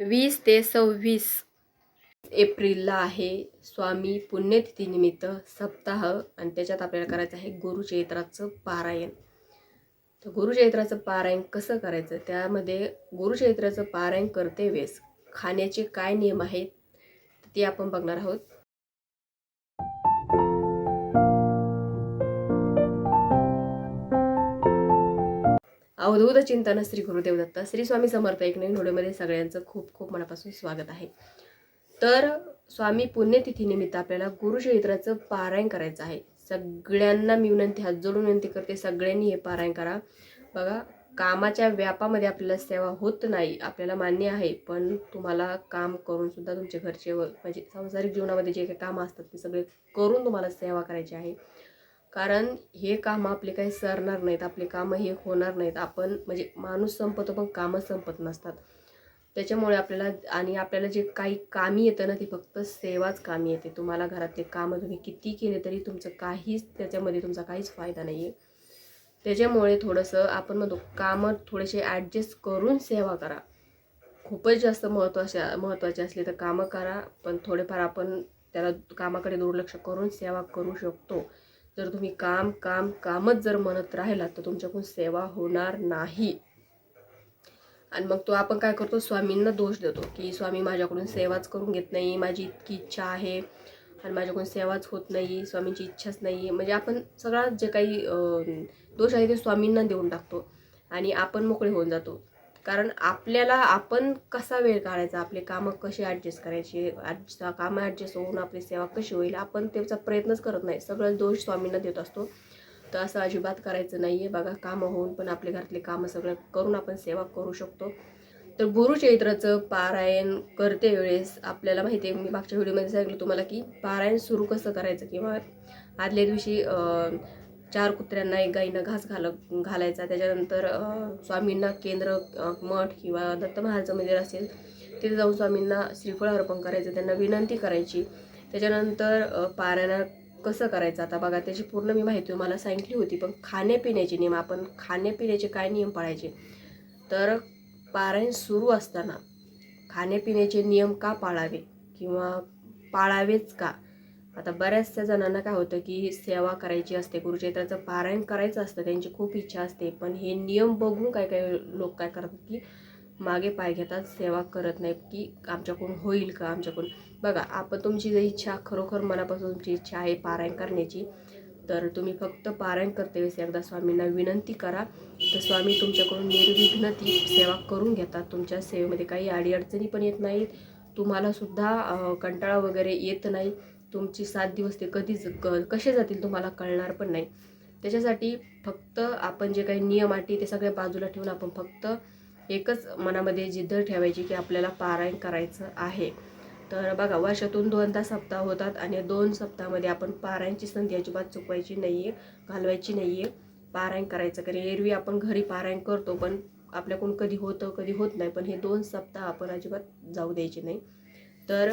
वीस ते सव्वीस. एप्रिलला आहे स्वामी पुण्यतिथीनिमित्त सप्ताह आणि त्याच्यात आपल्याला करायचं आहे गुरुचैत्राचं पारायण. तर गुरुचैत्राचं पारायण कसं करायचं? त्यामध्ये गुरुचैत्राचं पारायण करते वेळेस खाण्याचे काय नियम आहेत ते आपण बघणार आहोत. अवधूत चिंतन श्री गुरुदेव दत्त श्री स्वामी समर्थ एक नवीन व्हिडिओमध्ये सगळ्यांचं खूप खूप मनापासून स्वागत आहे. तर स्वामी पुण्यतिथीनिमित्त आपल्याला गुरुचरित्राचं पारायण करायचं आहे. सगळ्यांना मी विनंती हात जोडून विनंती करते सगळ्यांनी हे पारायण करा. बघा कामाच्या व्यापामध्ये आपल्याला सेवा होत नाही आपल्याला मान्य आहे पण तुम्हाला काम करून सुद्धा तुमच्या घरचे व म्हणजे सांसारिक जीवनामध्ये जे काही कामं असतात ते सगळे करून तुम्हाला सेवा करायची आहे. कारण हे काम आपले काही सरणार नाहीत आपले कामं हे होणार नाहीत. आपण म्हणजे माणूस संपतो पण कामं संपत नसतात. त्याच्यामुळे आपल्याला आणि आपल्याला जे काही कामी येतं ना ती फक्त सेवाच कामी येते. तुम्हाला घरातले कामं तुम्ही किती केले तरी तुमचं काहीच त्याच्यामध्ये तुमचा काहीच फायदा नाही आहे त्याच्यामुळे थोडंसं आपण म्हणतो कामं थोडेसे ॲडजस्ट करून सेवा करा. खूपच जास्त महत्त्वाच्या महत्त्वाचे असले तर कामं करा पण थोडेफार आपण त्याला कामाकडे दुर्लक्ष करून सेवा करू शकतो. जर तुम्ही काम काम कामच जर म्हणत राहिलात तर तुमच्याकडून सेवा होणार नाही. आणि मग तो आपण काय करतो? स्वामींना दोष देतो की स्वामी माझ्याकडून सेवाच करून घेत नाही माझी इतकी इच्छा आहे आणि माझ्याकडून सेवाच होत नाही स्वामींची इच्छाच नाही म्हणजे आपण सगळा जे काही दोष आहे ते स्वामींना देऊन टाकतो आणि आपण मोकळे होऊन जातो. कारण आपल्याला आपण कसा वेळ काढायचा आपले कामं कसे ॲडजस्ट करायचे ॲडजस्ट कामं ॲडजस्ट होऊन आपली सेवा कशी होईल आपण त्याचा प्रयत्नच करत नाही. सगळं दोष स्वामींना देत असतो. तर असं अजिबात करायचं नाही आहे बघा कामं होऊन पण आपले घरातले कामं सगळं करून आपण सेवा करू शकतो. तर गुरुचैत्राचं पारायण करते वेळेस आपल्याला माहिती आहे मी मागच्या व्हिडिओमध्ये सांगितलं तुम्हाला की पारायण सुरू कसं करायचं किंवा आदल्या दिवशी चार कुत्र्यांना एक गाईनं घास घाल घालायचा. त्याच्यानंतर स्वामींना केंद्र मठ किंवा दत्त महाराजचं मंदिर असेल तिथे जाऊन स्वामींना श्रीफळ अर्पण करायचं. त्यांना विनंती करायची. त्याच्यानंतर अं, कसं करायचं? आता बघा त्याची पूर्ण मी माहिती तुम्हाला सांगितली होती पण खाण्यापिण्याचे नियम आपण खाण्यापिण्याचे काय नियम पाळायचे? तर पारायण सुरू असताना खाण्यापिण्याचे नियम का पाळावे? किंवा पाळावेच का? आता बऱ्याचशा जणांना काय होतं की सेवा करायची असते गुरुचैत्राचं पारायण करायचं असतं त्यांची खूप इच्छा असते. पण हे नियम बघून काय काय लोक काय करतात की मागे पाय घेतात सेवा करत नाहीत की आमच्याकडून होईल का आमच्याकडून. बघा आपण तुमची जर इच्छा खरोखर मनापासून तुमची इच्छा आहे पारायण करण्याची तर तुम्ही फक्त पारायण करते वेळेस एकदा स्वामींना विनंती करा. तर स्वामी तुमच्याकडून निर्विघ्न ती सेवा करून घेतात. तुमच्या सेवेमध्ये काही अडीअडचणी पण येत नाहीत. तुम्हालासुद्धा कंटाळा वगैरे येत नाही. तुमची सात दिवस ते कधीच क कसे जातील तुम्हाला कळणार पण नाही. त्याच्यासाठी फक्त आपण जे काही नियम अटी ते सगळ्या बाजूला ठेवून आपण फक्त एकच मनामध्ये जिद्द ठेवायची की आपल्याला पारायण करायचं आहे. तर बघा वर्षातून दोनदा सप्ताह होतात आणि दोन सप्ताहामध्ये आपण पारायणची संधी अजिबात चुकवायची नाही आहे घालवायची नाही आहे पारायण करायचं कारण एरवी आपण घरी पारायण करतो पण आपल्याकडून कधी होतं कधी होत नाही पण हे दोन सप्ताह आपण अजिबात जाऊ द्यायचे नाही. तर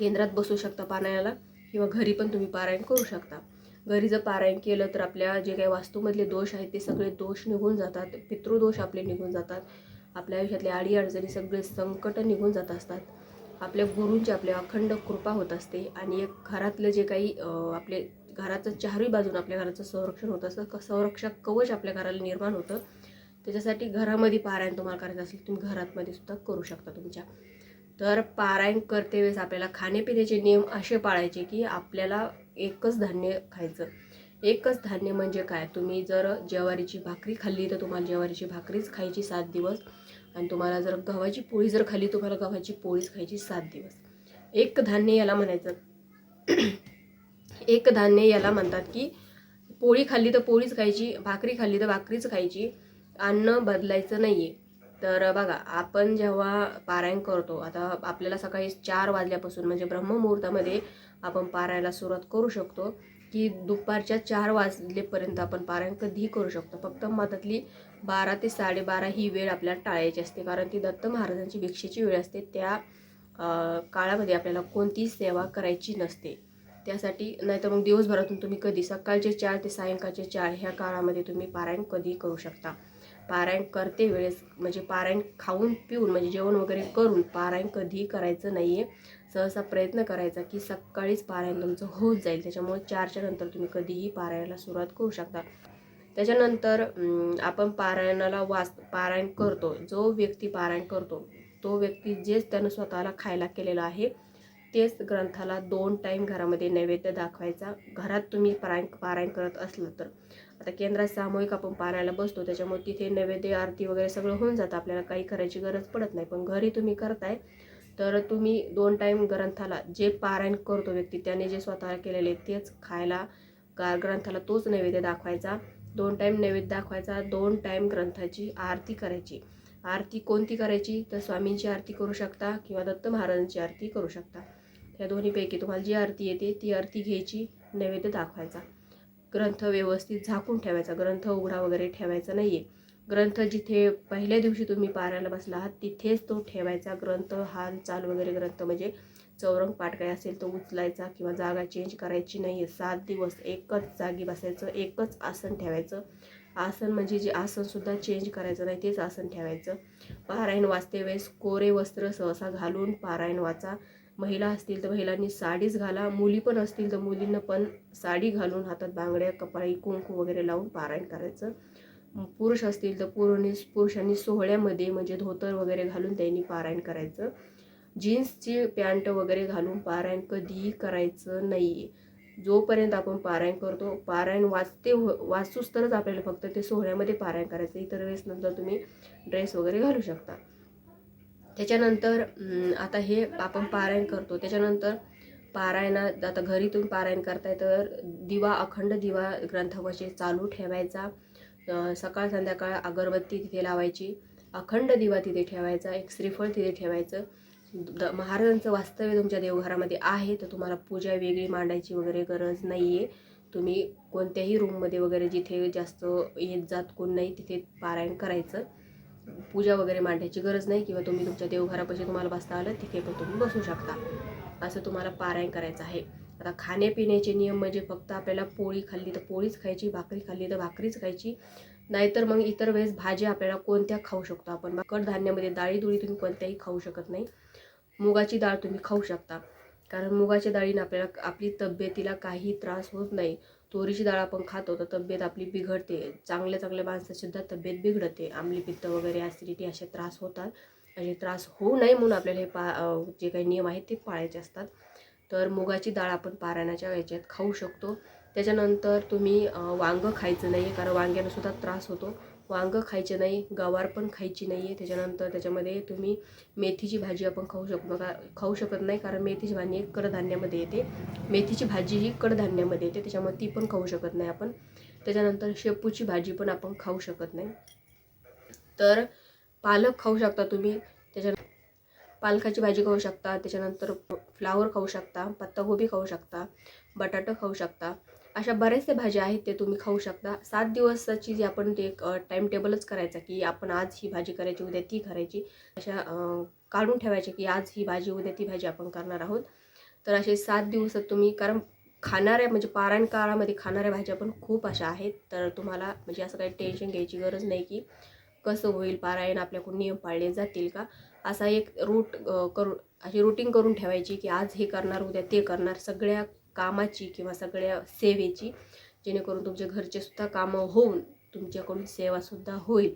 केंद्रात बसू शकता पारायणाला किंवा घरी पण तुम्ही पारायण करू शकता. घरी जर पारायण केलं तर आपल्या जे काही वास्तूमधले दोष आहेत ते सगळे दोष निघून जातात. पितृदोष आपले निघून जातात. आपल्या आयुष्यातले अडीअडचणी सगळे संकट निघून जात असतात. आपल्या गुरूंची आपल्या अखंड कृपा होत असते आणि एक घरातलं जे काही आपले घराचं चारही बाजून आपल्या घराचं संरक्षण होत असतं. क- संरक्षक कवच आपल्या घराला निर्माण होतं. त्याच्यासाठी घरामध्ये पारायण तुम्हाला करायचं असेल तुम्ही घरातमध्ये सुद्धा करू शकता तुमच्या. तर पारायण करते वेळेस आपल्याला खाण्यापिण्याचे नियम असे पाळायचे की आपल्याला एकच धान्य खायचं. एकच धान्य म्हणजे काय? तुम्ही जर ज्वारीची भाकरी खाल्ली तर तुम्हाला ज्वारीची भाकरीच खायची सात दिवस आणि तुम्हाला जर गव्हाची पोळी जर खाल्ली तुम्हाला गव्हाची पोळीच खायची सात दिवस. एक धान्य याला म्हणायचं. एक धान्य याला म्हणतात की पोळी खाल्ली तर पोळीच खायची भाकरी खाल्ली तर भाकरीच खायची. अन्न बदलायचं नाही आहे तर बघा आपण जेव्हा पारायण करतो आता आपल्याला सकाळी चार वाजल्यापासून म्हणजे ब्रह्ममुहूर्तामध्ये आपण पारायला सुरुवात करू शकतो की दुपारच्या चार वाजलेपर्यंत आपण पारायण कधीही करू शकतो. फक्त मधातली बारा ते साडेबारा ही वेळ आपल्याला टाळायची असते कारण ती दत्त महाराजांची भिक्षेची वेळ असते. त्या काळामध्ये आपल्याला कोणतीही सेवा करायची नसते. त्यासाठी नाहीतर मग दिवसभरातून तुम्ही कधी सकाळचे चार ते सायंकाळचे चार ह्या काळामध्ये तुम्ही पारायण कधी करू शकता. पारायण करते वेळेस म्हणजे पारायण खाऊन पिऊन म्हणजे जेवण वगैरे करून पारायण कधीही करायचं नाही आहे सहसा प्रयत्न करायचा की सकाळीच पारायण तुमचं होत जाईल. त्याच्यामुळे चारच्या नंतर तुम्ही कधीही पारायणाला सुरुवात करू शकता. त्याच्यानंतर आपण पारायणाला वाच पारायण करतो. जो व्यक्ती पारायण करतो तो व्यक्ती जेच त्यानं स्वतःला खायला केलेलं आहे तेच ग्रंथाला दोन टाईम घरामध्ये नैवेद्य दाखवायचा. घरात तुम्ही पारायण पारायण करत असलं तर. आता केंद्रात सामूहिक आपण पारायला बसतो त्याच्यामुळे तिथे नैवेद्य आरती वगैरे सगळं होऊन जातं. आपल्याला काही करायची गरज पडत नाही. पण घरी तुम्ही करताय तर तुम्ही दोन टाईम ग्रंथाला जे पारायण करतो व्यक्ती त्याने जे स्वतःला केलेले तेच खायला ग्रंथाला तोच नैवेद्य दाखवायचा. दोन टाईम नैवेद्य दाखवायचा दोन टाईम ग्रंथाची आरती करायची. आरती कोणती करायची? तर स्वामींची आरती करू शकता किंवा दत्त महाराजांची आरती करू शकता. या दोन्हीपैकी तुम्हाला जी आरती येते ती आरती घ्यायची नैवेद्य दाखवायचा. ग्रंथ व्यवस्थित झाकून ठेवायचा. ग्रंथ उघडा वगैरे ठेवायचा नाही आहे ग्रंथ जिथे पहिल्या दिवशी तुम्ही पारायला बसला आहात तिथेच तो ठेवायचा. ग्रंथ हाल चाल वगैरे ग्रंथ म्हणजे चौरंग पाठ काय असेल तो उचलायचा किंवा जागा चेंज करायची नाही आहे सात दिवस एकच जागी बसायचं एकच आसन ठेवायचं. आसन म्हणजे जे आसनसुद्धा चेंज करायचं नाही तेच आसन ठेवायचं. पारायण वाचते वेळेस कोरे वस्त्र सहसा घालून पारायण वाचा. महिला असतील तर महिलांनी साडीच घाला मुली पण असतील तर मुलींना पण साडी घालून हातात बांगड्या कपाळी कुंकू वगैरे लावून पारायण करायचं. पुरुष असतील तर पुरुणी पुरुषांनी सोहळ्यामध्ये म्हणजे धोतर वगैरे घालून त्यांनी पारायण करायचं. जीन्सची पॅन्ट वगैरे घालून पारायण कधीही करायचं नाही जोपर्यंत आपण पारायण करतो पारायण वाचते हो वाचूच तरच आपल्याला फक्त ते सोहळ्यामध्ये पारायण करायचं. इतर वेळेस नंतर तुम्ही ड्रेस वगैरे घालू शकता. त्याच्यानंतर आता हे आपण पारायण करतो. त्याच्यानंतर पारायणा आता घरी तुम्ही पारायण करताय तर दिवा अखंड दिवा ग्रंथापाशी चालू ठेवायचा. सकाळ संध्याकाळ अगरबत्ती तिथे लावायची. अखंड दिवा तिथे ठेवायचा. एक श्रीफळ तिथे ठेवायचं. द- महाराजांचं वास्तव्य तुमच्या देवघरामध्ये आहे तर तुम्हाला पूजा वेगळी मांडायची वगैरे गरज नाही आहे तुम्ही कोणत्याही रूममध्ये वगैरे जिथे जास्त येत जात कोण नाही तिथे पारायण करायचं. पूजा वगैरे मांडायची गरज नाही किंवा तुम्ही तुमच्या देवघरापाशी तुम्हाला बसता आलं तिथे पण तुम्ही बसू शकता. असं तुम्हाला पारायण करायचं आहे. आता खाण्यापिण्याचे नियम म्हणजे फक्त आपल्याला पोळी खाल्ली तर पोळीच खायची भाकरी खाल्ली तर भाकरीच खायची. नाहीतर मग इतर वेळेस भाज्या आपल्याला कोणत्या खाऊ शकतो आपण? कडधान्यामध्ये डाळी दुळी तुम्ही कोणत्याही खाऊ शकत नाही. मुगाची डाळ तुम्ही खाऊ शकता. कारण मुगाच्या डाळीनं आपल्याला आपली तब्येतीला काही त्रास होत नाही. तुरीची डाळ आपण खातो तर तब्येत आपली बिघडते. चांगल्या चांगल्या माणसासुद्धा तब्येत बिघडते. आमली पित्त वगैरे ॲसिडिटी असे त्रास होतात. आणि त्रास होऊ नये म्हणून आपल्याला हे पा जे काही नियम आहेत ते पाळायचे असतात. तर मुगाची डाळ आपण पारायणाच्या याच्यात खाऊ शकतो. त्याच्यानंतर तुम्ही वांगं खायचं नाही कारण वांग्यानं सुद्धा त्रास होतो. वांगं खायचे नाही गवार पण खायची नाही आहे त्याच्यानंतर त्याच्यामध्ये तुम्ही मेथीची भाजी आपण खाऊ शकतो का खाऊ शकत नाही कारण मेथीची भाजी कडधान्यामध्ये येते. मेथीची भाजी ही कडधान्यामध्ये येते त्याच्यामुळे ती पण खाऊ शकत नाही आपण. त्याच्यानंतर शेपूची भाजी पण आपण खाऊ शकत नाही. तर पालक खाऊ शकता तुम्ही त्याच्या पालकाची भाजी खाऊ शकता त्याच्यानंतर फ्लावर खाऊ शकता पत्तागोबी खाऊ शकता बटाटा खाऊ शकता. अशा बऱ्याचशा भाज्या आहेत ते तुम्ही खाऊ शकता. सात दिवसाची जी आपण ते एक टाईम टेबलच करायचा की आपण आज ही भाजी करायची उद्या ती करायची. अशा काढून ठेवायची की आज ही भाजी उद्या ती भाजी आपण करणार आहोत. तर असे सात दिवसात तुम्ही कारण खाणाऱ्या म्हणजे पारायण काळामध्ये खाणाऱ्या भाज्या पण खूप अशा आहेत. तर तुम्हाला म्हणजे असं काही टेन्शन घ्यायची गरज नाही की कसं होईल पारायण आपल्याकडून नियम पाळले जातील का? असा एक रूट करून अशी रुटीन करून ठेवायची की आज हे करणार उद्या ते करणार. सगळ्या कामाची किंवा सगळ्या सेवेची जेणेकरून तुमच्या घरचेसुद्धा कामं होऊन तुमच्याकडून सेवासुद्धा होईल.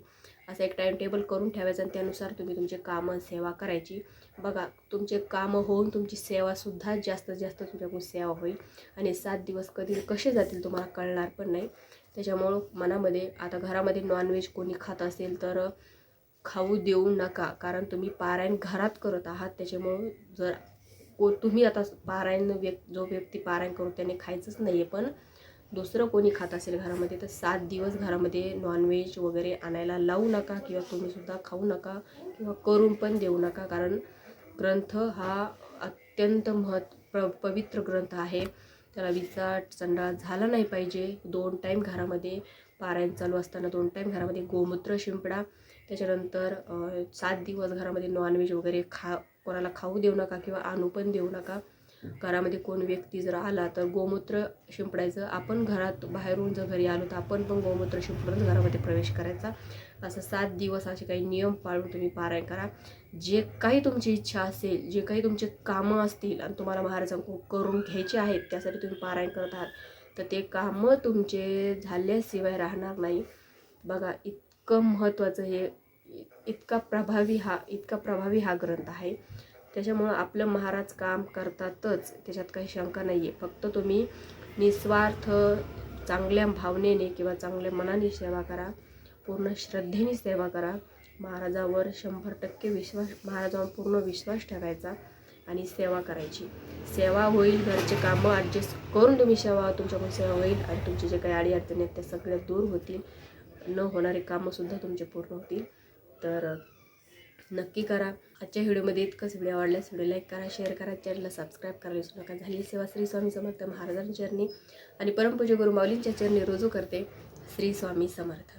असं एक टाईम टेबल करून ठेवायचं आणि त्यानुसार तुम्ही तुमचे कामं सेवा करायची. बघा तुमचे कामं होऊन तुमची सेवासुद्धा जास्तीत जास्त तुमच्याकडून सेवा होईल. आणि सात दिवस कधी कसे जातील तुम्हाला कळणार पण नाही. त्याच्यामुळं मनामध्ये आता घरामध्ये नॉनव्हेज कोणी खात असेल तर खाऊ देऊ नका. कारण तुम्ही पारायण घरात करत आहात त्याच्यामुळं जर को तुम्ही आता पारायण व्यक् जो व्यक्ती पारायण करू त्याने खायचंच नाही आहे पण दुसरं कोणी खात असेल घरामध्ये तर सात दिवस घरामध्ये नॉनव्हेज वगैरे आणायला लावू नका किंवा तुम्हीसुद्धा खाऊ नका किंवा करून पण देऊ नका. कारण ग्रंथ हा अत्यंत महत् प्र पवित्र ग्रंथ आहे. त्याला विचाट संडास झाला नाही पाहिजे. दोन टाईम घरामध्ये पारायण चालू असताना दोन टाईम घरामध्ये गोमूत्र शिंपडा त्याच्यानंतर सात दिवस घरामध्ये नॉनव्हेज वगैरे खा कोणाला खाऊ देऊ नका किंवा आणू पण देऊ नका. घरामध्ये कोण व्यक्ती जर आला तर गोमूत्र शिंपडायचं. आपण घरात बाहेरून जर घरी आलो तर आपण पण गोमूत्र शिंपडून घरामध्ये प्रवेश करायचा. असं सात दिवस असे काही नियम पाळून तुम्ही पारायण करा. जे काही तुमची इच्छा असेल जे काही तुमचे कामं असतील आणि तुम्हाला महाराजांकडून करून घ्यायचे आहेत त्यासाठी तुम्ही पारायण करत आहात. तर ते कामं तुमचे झाल्याशिवाय राहणार नाही. बघा इतकं महत्त्वाचं हे इतका प्रभावी हा इतका प्रभावी हा ग्रंथ आहे. त्याच्यामुळं आपलं महाराज काम करतातच त्याच्यात काही शंका नाही आहे फक्त तुम्ही निस्वार्थ चांगल्या भावनेने किंवा चांगल्या मनाने सेवा करा. पूर्ण श्रद्धेने सेवा करा. महाराजावर शंभर टक्के विश्वास महाराजावर पूर्ण विश्वास ठेवायचा आणि सेवा करायची. सेवा होईल घरचे कामं ॲडजस्ट करून तुम्ही सेवा तुमच्याकडून सेवा होईल आणि तुमचे जे काही अडीअडचणी आहेत त्या सगळ्या दूर होतील. न होणारे कामंसुद्धा तुमचे पूर्ण होतील. तर नक्की करा. आजच्या व्हिडिओमध्ये इतकंच. व्हिडिओ आवडल्यास व्हिडिओ लाईक करा शेअर करा चॅनलला सबस्क्राईब करायला विसरू नका. झाली सेवा श्री स्वामी समर्थ महाराजांच्या चरणी. आणि परमपूज्य गुरु माऊलींच्या चरणी रुजू करते. श्री स्वामी समर्थ.